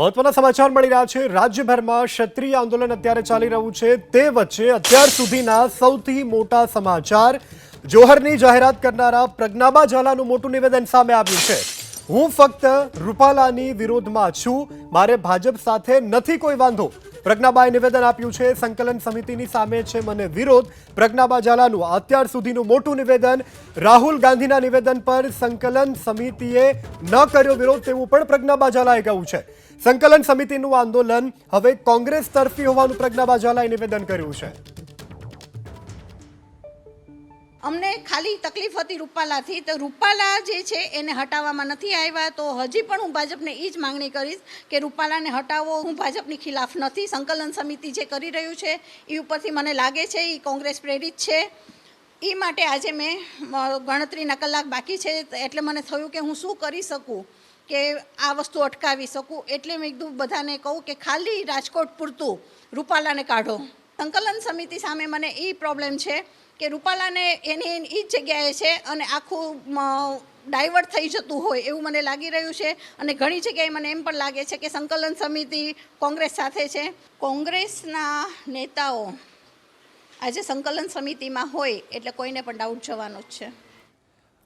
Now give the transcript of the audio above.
મહત્વના સમાચાર મળી રહ્યા છે. રાજ્યભરમાં ક્ષત્રિય આંદોલન અત્યારે ચાલી રહ્યું છે. તે વચ્ચે અત્યાર સુધીના સૌથી મોટા સમાચાર જોહરની જાહેરાત કરનારા પ્રજ્ઞાબા ઝાલાનું મોટું નિવેદન સામે આવ્યું છે. હું ફક્ત રૂપાલાની વિરોધમાં છું. મારે ભાજપ સાથે નથી કોઈ વાંધો. પ્રજ્ઞાબાએ નિવેદન આપ્યું છે. સંકલન સમિતિની સામે છે મને વિરોધ. પ્રજ્ઞાબા ઝાલાનું અત્યાર સુધીનું મોટું નિવેદન. રાહુલ ગાંધીના નિવેદન પર સંકલન સમિતિએ ન કર્યો વિરોધ તેવું પણ પ્રજ્ઞાબા ઝાલાએ કહ્યું છે. સંકલન સમિતિનું આંદોલન હવે કોંગ્રેસ તરફી હોવાનું પ્રજ્ઞાબા ઝાલાએ નિવેદન કર્યું છે. અમને ખાલી તકલીફ હતી રૂપાલાથી. તો રૂપાલા જે છે એને હટાવવામાં નથી આવ્યા. તો હજી પણ હું ભાજપને એ જ માંગણી કરીશ કે રૂપાલાને હટાવો. હું ભાજપની ખિલાફ નથી. સંકલન સમિતિ જે કરી રહ્યું છે એ ઉપરથી મને લાગે છે એ કોંગ્રેસ પ્રેરિત છે. એ માટે આજે મેં, ગણતરીના કલાક બાકી છે. એટલે મને થયું કે હું શું કરી શકું? કે આ વસ્તુ અટકાવી શકું? એટલે મેં કીધું, બધાને કહું કે ખાલી રાજકોટ પૂરતું. રૂપાલાને કાઢો. સંકલન સમિતિ સામે મને એ પ્રોબ્લેમ છે કે રૂપાલાને એની એ જ જગ્યાએ છે અને આખું ડાયવર્ટ થઈ જતું હોય એવું મને લાગી રહ્યું છે. અને ઘણી જગ્યાએ મને એમ પણ લાગે છે કે સંકલન સમિતિ કોંગ્રેસ સાથે છે. કોંગ્રેસના નેતાઓ આજે સંકલન સમિતિમાં હોય એટલે કોઈને પણ ડાઉટ જવાનો જ છે.